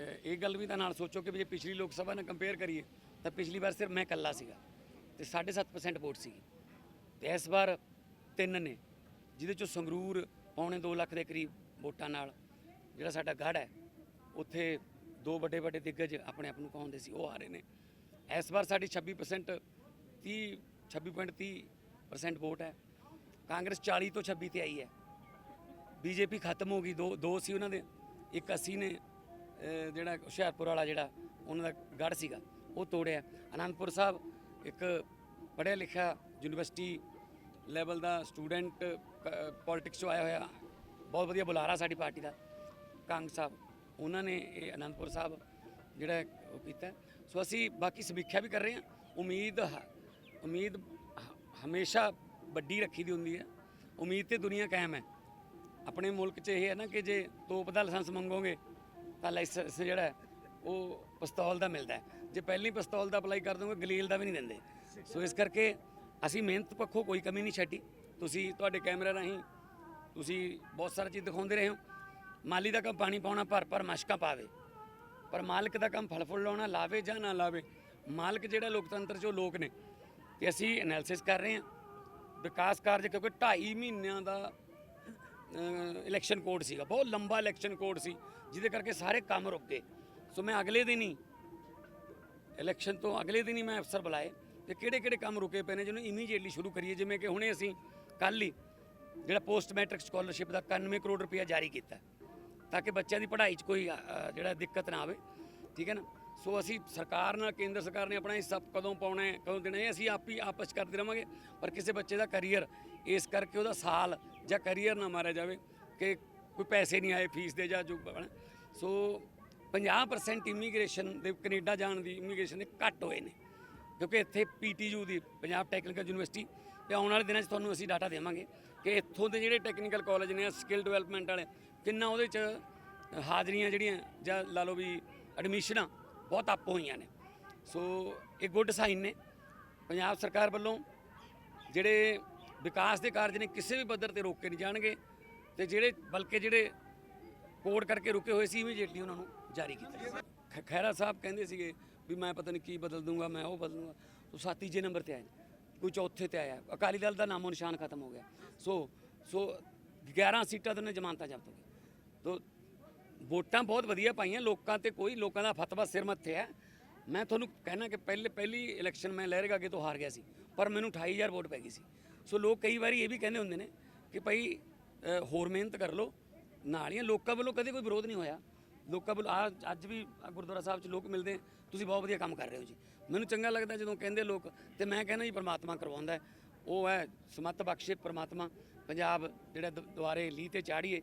ਅਹ, ਇਹ ਗੱਲ ਵੀ ਤਾਂ ਨਾਲ ਸੋਚੋ ਕਿ ਵੀ ਜੇ ਪਿਛਲੀ ਲੋਕ ਸਭਾ ਨਾਲ ਕੰਪੇਅਰ ਕਰੀਏ, ਤਾਂ ਪਿਛਲੀ ਵਾਰ ਸਿਰਫ ਮੈਂ ਇਕੱਲਾ ਸੀਗਾ ਤੇ 7.5% ਵੋਟ ਸੀਗੀ। ਤੇ ਇਸ ਵਾਰ ਤਿੰਨ ਨੇ, ਜਿਹਦੇ ਚੋਂ ਸੰਗਰੂਰ ਪੌਣੇ 2 ਲੱਖ ਦੇ ਕਰੀਬ ਵੋਟਾਂ ਨਾਲ ਜਿਹੜਾ ਸਾਡਾ ਗੜ ਹੈ, ਉੱਥੇ ਦੋ ਵੱਡੇ ਵੱਡੇ ਦਿੱਗਜ ਆਪਣੇ ਆਪ ਨੂੰ ਕਹਾਉਂਦੇ ਸੀ, ਉਹ ਆ ਰਹੇ ਨੇ। ਇਸ ਵਾਰ ਸਾਡੀ 26% 30 26.30% ਵੋਟ ਹੈ। ਕਾਂਗਰਸ 40 ਤੋਂ 26 ਤੇ ਆਈ ਹੈ। ਬੀਜੇਪੀ ਖਤਮ ਹੋ ਗਈ, ਦੋ ਦੋ ਸੀ ਉਹਨਾਂ ਦੇ, ਇੱਕ ਅਸੀਂ ਨੇ ਜਿਹੜਾ ਹੁਸ਼ਿਆਰਪੁਰ ਵਾਲਾ ਜਿਹੜਾ ਉਹਨਾਂ ਦਾ ਗੜ ਸੀਗਾ, ਉਹ ਤੋੜਿਆ। ਅਨੰਦਪੁਰ ਸਾਹਿਬ ਇੱਕ ਪੜ੍ਹਿਆ ਲਿਖਿਆ ਯੂਨੀਵਰਸਿਟੀ ਲੈਵਲ ਦਾ ਸਟੂਡੈਂਟ ਪੋਲਿਟਿਕਸ 'ਚੋਂ ਆਇਆ ਹੋਇਆ। ਬਹੁਤ ਵਧੀਆ ਬੁਲਾਰਾ ਸਾਡੀ ਪਾਰਟੀ ਦਾ, ਕੰਗ ਸਾਹਿਬ। ਉਹਨਾਂ ਨੇ ਇਹ ਅਨੰਦਪੁਰ ਸਾਹਿਬ ਜਿਹੜਾ ਉਹ ਕੀਤਾ। ਸੋ ਅਸੀਂ ਬਾਕੀ ਸਮੀਖਿਆ ਵੀ ਕਰ ਰਹੇ ਹਾਂ। ਉਮੀਦ ਹ- ਉਮੀਦ ਹ- ਹਮੇਸ਼ਾ ਵੱਡੀ ਰੱਖੀ ਦੀ ਹੁੰਦੀ ਹੈ। ਉਮੀਦ ਤੇ ਦੁਨੀਆ ਕਾਇਮ ਹੈ। ਆਪਣੇ ਮੁਲਕ 'ਚ ਇਹ ਹੈ ਨਾ ਕਿ ਜੇ ਤੋਪ ਦਾ ਲਾਇਸੈਂਸ ਮੰਗੋਗੇ ਤਾਂ ਲਾਇਸੈਂਸ ਜਿਹੜਾ ਉਹ ਪਿਸਤੌਲ ਦਾ ਮਿਲਦਾ ਹੈ। ਜੇ ਪਹਿਲੀ ਪਿਸਤੌਲ ਦਾ ਅਪਲਾਈ ਕਰ ਦੋਗੇ, ਗਲੀਲ ਦਾ ਵੀ ਨਹੀਂ ਦਿੰਦੇ। ਸੋ ਇਸ ਕਰਕੇ ਅਸੀਂ ਮਿਹਨਤ ਪੱਖੋਂ ਕੋਈ ਕਮੀ ਨਹੀਂ ਛੱਡੀ। ਤੁਸੀਂ ਤੁਹਾਡੇ ਕੈਮਰੇ ਰਾਹੀਂ ਤੁਸੀਂ ਬਹੁਤ ਸਾਰਾ ਚੀਜ਼ ਦਿਖਾਉਂਦੇ ਰਹੇ ਹੋ। ਮਾਲੀ ਦਾ ਕੰਮ ਪਾਣੀ ਪਾਉਣਾ, ਭਰ ਭਰ ਮਸ਼ਕਾਂ ਪਾਵੇ ਪਰ ਮਾਲਕ ਦਾ ਕੰਮ ਫਲ ਫੁੱਲ ਲਾਉਣਾ, ਲਾਵੇ ਜਾਂ ਨਾ ਲਾਵੇ, ਮਾਲਕ ਜਿਹੜਾ ਲੋਕਤੰਤਰ 'ਚੋਂ ਲੋਕ ਨੇ। ਤੇ ਅਸੀਂ ਐਨਾਲਿਸਿਸ ਕਰ ਰਹੇ ਹਾਂ। ਵਿਕਾਸ ਕਾਰਜ ਕਿਉਂਕਿ 2.5 ਮਹੀਨਿਆਂ ਦਾ ਇਲੈਕਸ਼ਨ ਕੋਡ ਸੀਗਾ। ਬਹੁਤ ਲੰਬਾ ਇਲੈਕਸ਼ਨ ਕੋਡ ਸੀ, ਜਿਹਦੇ ਕਰਕੇ ਸਾਰੇ ਕੰਮ ਰੁਕ ਗਏ। ਸੋ ਮੈਂ ਅਗਲੇ ਦਿਨ ਹੀ ਇਲੈਕਸ਼ਨ ਤੋਂ ਅਗਲੇ ਦਿਨ ਹੀ ਮੈਂ ਅਫਸਰ ਬੁਲਾਏ ਤੇ ਕਿਹੜੇ ਕਿਹੜੇ ਕੰਮ ਰੁਕੇ ਪਏ ਨੇ, ਜਿਹਨੂੰ ਇਮੀਡੀਏਟਲੀ ਸ਼ੁਰੂ ਕਰੀਏ। ਜਿਵੇਂ ਕਿ ਹੁਣੇ ਅਸੀਂ ਕੱਲ ਹੀ ਜਿਹੜਾ ਪੋਸਟ ਮੈਟ੍ਰਿਕ ਸਕਾਲਰਸ਼ਿਪ ਦਾ 91 ਕਰੋੜ ਰੁਪਇਆ ਜਾਰੀ ਕੀਤਾ, ਤਾਂ ਕਿ ਬੱਚਿਆਂ ਦੀ ਪੜ੍ਹਾਈ 'ਚ ਕੋਈ ਜਿਹੜਾ ਦਿੱਕਤ ਨਾ ਆਵੇ। ਠੀਕ ਹੈ ਨਾ? ਸੋ ਅਸੀਂ ਸਰਕਾਰ ਨਾਲ, ਕੇਂਦਰ ਸਰਕਾਰ ਨੇ ਆਪਣਾ ਹਿੱਸਾ ਕਦੋਂ ਪਾਉਣਾ ਹੈ, ਕਦੋਂ ਦੇਣਾ ਹੈ ਅਸੀਂ ਆਪ ਹੀ ਆਪਸ 'ਚ ਕਰਦੇ ਰਵਾਂਗੇ। ਪਰ ਕਿਸੇ ਬੱਚੇ ਦਾ ਕੈਰੀਅਰ ਇਸ ਕਰਕੇ ਉਹਦਾ ਸਾਲ ਜਾਂ ਕੈਰੀਅਰ ਨਾ ਮਾਰਿਆ ਜਾਵੇ ਕਿ ਕੋਈ ਪੈਸੇ ਨਹੀਂ ਆਏ ਫੀਸ ਦੇ ਜਾਂ ਜੋ ਸੋ 50% ਇਮੀਗ੍ਰੇਸ਼ਨ ਦੇ, ਕੈਨੇਡਾ ਜਾਣ ਦੀ ਇਮੀਗ੍ਰੇਸ਼ਨ ਦੇ ਘੱਟ ਹੋਏ ਨੇ। ਕਿਉਂਕਿ ਇੱਥੇ ਪੀਟੀਯੂ ਦੀ, ਪੰਜਾਬ ਟੈਕਨੀਕਲ ਯੂਨੀਵਰਸਿਟੀ ਤੇ ਆਉਣ ਵਾਲੇ ਦਿਨਾਂ 'ਚ ਤੁਹਾਨੂੰ ਅਸੀਂ ਡਾਟਾ ਦੇਵਾਂਗੇ ਕਿ ਇੱਥੋਂ ਦੇ ਜਿਹੜੇ ਟੈਕਨੀਕਲ ਕਾਲਜ ਨੇ ਸਕਿੱਲ ਡਿਵੈਲਪਮੈਂਟ ਵਾਲੇ, ਕਿੰਨਾ ਉਹਦੇ 'ਚ ਹਾਜ਼ਰੀਆਂ ਜਿਹੜੀਆਂ ਜਾਂ ਲਾ ਲਓ ਵੀ ਐਡਮਿਸ਼ਨਾਂ ਬਹੁਤ ਅੱਪ ਹੋਈਆਂ ਨੇ। ਸੋ ਇਹ ਗੁੱਡ ਸਾਈਨ ਨੇ। ਪੰਜਾਬ ਸਰਕਾਰ ਵੱਲੋਂ ਜਿਹੜੇ ਵਿਕਾਸ ਦੇ ਕਾਰਜ ਨੇ, ਕਿਸੇ ਵੀ ਪੱਧਰ ਤੇ ਰੋਕੇ ਨਹੀਂ ਜਾਣਗੇ ਤੇ ਜਿਹੜੇ, ਬਲਕਿ ਜਿਹੜੇ ਕੋਡ ਕਰਕੇ ਰੁਕੇ ਹੋਏ ਸੀ ਇਮੀਡੀਏਟਲੀ ਉਹਨਾਂ ਨੂੰ ਜਾਰੀ ਕੀਤਾ ਖ- ਖਹਿਰਾ ਸਾਹਿਬ ਕਹਿੰਦੇ ਸੀਗੇ ਵੀ ਮੈਂ ਪਤਾ ਨਹੀਂ ਕੀ ਬਦਲ ਦੂੰਗਾ, ਮੈਂ ਉਹ ਬਦਲ ਦੂੰਗਾ। ਤੋ ਸੱਤ ਤੀਜੇ ਨੰਬਰ ਤੇ ਆਏ ਕੋਈ ਚੌਥੇ ਤੇ ਆਇਆ। ਅਕਾਲੀ ਦਲ ਦਾ ਨਾਮੋ ਨਿਸ਼ਾਨ ਖਤਮ ਹੋ ਗਿਆ। ਸੋ ਸੋ 11 ਸੀਟਾਂ ਤੋਂ ਨੇ ਜ਼ਮਾਨਤਾਂ ਜ਼ਬਤ ਹੋ ਗਈ ਤੋ ਵੋਟਾਂ ਬਹੁਤ ਵਧੀਆ ਪਾਈਆਂ, ਲੋਕਾਂ ਤੇ ਕੋਈ, ਲੋਕਾਂ ਦਾ ਫਤਵਾ ਸਿਰ ਮੱਥੇ ਹੈ। ਮੈਂ ਤੁਹਾਨੂੰ ਕਹਿਣਾ ਕਿ ਪਹਿਲੇ, ਪਹਿਲੀ ਇਲੈਕਸ਼ਨ ਮੈਂ ਲਹਿਰਗਾ ਅੱਗੇ ਤੋਂ ਹਾਰ ਗਿਆ ਸੀ, ਪਰ ਮੈਨੂੰ 28000 ਵੋਟ ਪੈ ਗਈ ਸੀ। ਸੋ ਲੋਕ ਕਈ ਵਾਰੀ ਇਹ ਵੀ ਕਹਿੰਦੇ ਹੁੰਦੇ ਨੇ ਕਿ ਭਾਈ ਹੋਰ ਮਿਹਨਤ ਕਰ ਲਓ, ਨਾਲ ਹੀ ਲੋਕਾਂ ਵੱਲੋਂ ਕਦੇ ਕੋਈ ਵਿਰੋਧ ਨਹੀਂ ਹੋਇਆ। ਲੋਕਾਂ ਵੱਲੋਂ, ਆ, ਅੱਜ ਵੀ ਗੁਰਦੁਆਰਾ ਸਾਹਿਬ 'ਚ ਲੋਕ ਮਿਲਦੇ ਤੁਸੀਂ ਬਹੁਤ ਵਧੀਆ ਕੰਮ ਕਰ ਰਹੇ ਹੋ ਜੀ। ਮੈਨੂੰ ਚੰਗਾ ਲੱਗਦਾ ਜਦੋਂ ਕਹਿੰਦੇ ਲੋਕ, ਤੇ ਮੈਂ ਕਹਿੰਦਾ ਜੀ ਪਰਮਾਤਮਾ ਕਰਵਾਉਂਦਾ ਉਹ ਹੈ, ਸਮੱਤ ਬਖਸ਼ੇ ਪਰਮਾਤਮਾ, ਪੰਜਾਬ ਜਿਹੜਾ ਦ- ਦੁਆਰੇ ਲੀਹ ਤੇ ਚਾੜੀਏ